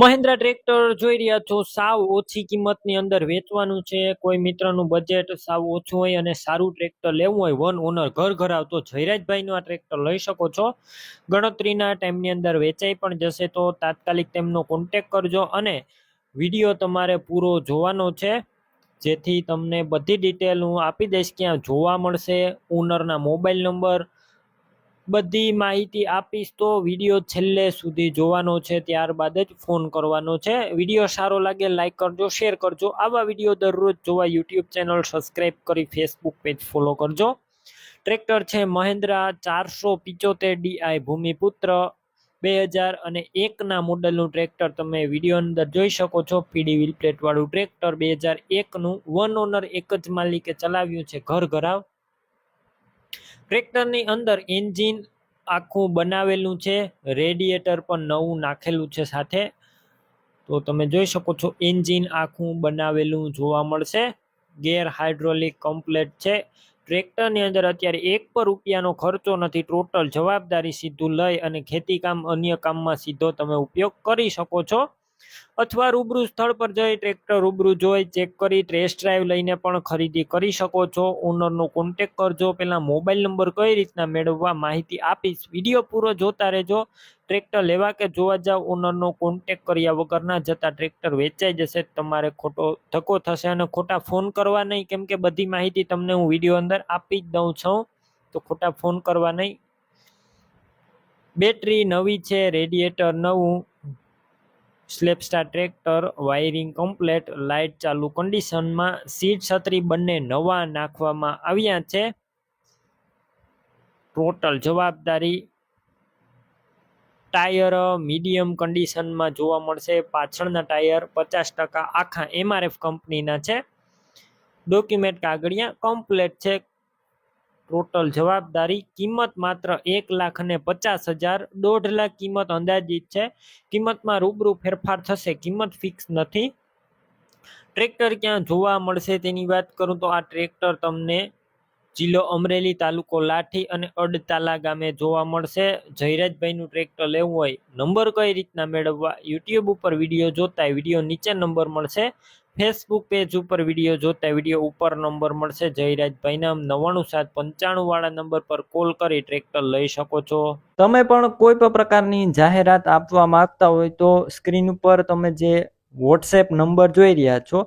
Mahindra tractor જોઈ રહ્યા છો, સાવ ઓછી કિંમતની અંદર વેચવાનું છે. કોઈ મિત્રનું બજેટ સાવ ઓછું હોય અને સારું ટ્રેક્ટર લેવું હોય વન ઓનર ઘર ઘર આવતો જયરાજભાઈનું આ ટ્રેક્ટર લઈ શકો છો. ગણતરીના ટાઈમની અંદર વેચાઈ પણ જશે તો તાત્કાલિક તેમનો કોન્ટેક કરજો અને વીડિયો તમારે પૂરો જોવાનો છે. જેથી તમને બધી ડિટેલ હું આપી દઈશ, ક્યાં જોવા મળશે ઓનરના મોબાઈલ નંબર બધી માહિતી આપીશ તો વીડિયો છેલ્લે સુધી જોવાનો છે, ત્યારબાદ જ ફોન કરવાનો છે. વીડિયો સારો લાગે લાઇક કરજો, શેર કરજો. આવા વીડિયો દરરોજ જોવા યુટ્યુબ ચેનલ સબસ્ક્રાઈબ કરી ફેસબુક પેજ ફોલો કરજો. ટ્રેક્ટર છે મહેન્દ્રા ચારસો પિચોતેર ડીઆઈ ભૂમિપુત્ર બે હજાર અને એકના મોડલનું ટ્રેક્ટર તમે વીડિયો અંદર જોઈ શકો છો. પીડી વ્હીલ પ્લેટવાળું ટ્રેક્ટર બે હજાર એકનું વન ઓનર એક જ માલિકે ચલાવ્યું છે ઘર ઘરાવ. ટ્રેક્ટરની અંદર એન્જિન આખું બનાવેલું છે, રેડિએટર પણ નવું નાખેલું છે સાથે. તો તમે જોઈ શકો છો, એન્જિન આખું બનાવેલું જોવા મળશે. ગેર હાઇડ્રોલિક કમ્પ્લેટ છે. ટ્રેક્ટરની અંદર અત્યારે એક પર રૂપિયાનો ખર્ચો નથી, ટોટલ જવાબદારી સીધું લઈ અને ખેતીકામ અન્ય કામમાં સીધો તમે ઉપયોગ કરી શકો છો. અથવા રૂબરૂ સ્થળ પર જઈ ટ્રેક્ટર રૂબરૂ જોઈ ચેક કરી ટેસ્ટ ડ્રાઈવ લઈને પણ ખરીદી કરી શકો છો. ઓનરનો કોન્ટેક કરજો. પહેલાં મોબાઈલ નંબર કઈ રીતના મેળવવા માહિતી આપીશ વીડિયો પૂરો જોતા રહેજો. ટ્રેક્ટર લેવા કે જોવા જાવ ઓનરનો કોન્ટેક કર્યા વગર ના જતા ટ્રેક્ટર વેચાઈ જશે. તમારે ખોટો ધક્કો થશે અને ખોટા ફોન કરવા નહીં. કેમ કે બધી માહિતી તમને હું વીડિયો અંદર આપી જ દઉં છું. તો ખોટા ફોન કરવા નહીં. બેટરી નવી છે રેડિએટર નવું. Self start tractor, wiring complete, light ચાલુ કન્ડિશનમાં, સીટ છત્રી બંને નવા નાખવામાં આવ્યા છે. ટોટલ જવાબદારી ટાયર મીડિયમ કન્ડિશનમાં જોવા મળશે. પાછળના ટાયર પચાસ ટકા આખા એમઆરએફ કંપનીના છે. ડોક્યુમેન્ટ કાગળિયા કમ્પ્લેટ છે. ટોટલ જવાબદારી કિંમત માત્ર એક લાખ અને પચાસ હજાર દોઢ લાખ કિંમત અંદાજિત છે. કિંમતમાં રૂબરૂ ફેરફાર થશે. કિંમત ફિક્સ નથી. ટ્રેક્ટર ક્યાં જોવા મળશે તેની વાત કરું તો આ ટ્રેક્ટર તમને જિલ્લો અમરેલી તાલુકો લાઠી અને અડતાલા ગામે જોવા મળશે. જયરાજભાઈનું ટ્રેક્ટર લેવું હોય, નંબર કઈ રીતના મેળવવા યુટ્યુબ ઉપર વીડિયો જોતા વીડિયો નીચે નંબર મળશે. ફેસબુક પેજ ઉપર વીડિયો જોતા વીડિયો ઉપર નંબર મળશે. જયરાજભાઈના નવ્વાણું સાત પંચાણું વાળા નંબર પર કોલ કરી ટ્રેક્ટર લઈ શકો છો. તમે પણ કોઈ પણ પ્રકારની જાહેરાત આપવા માંગતા હોય તો સ્ક્રીન ઉપર તમે જે વોટ્સએપ નંબર જોઈ રહ્યા છો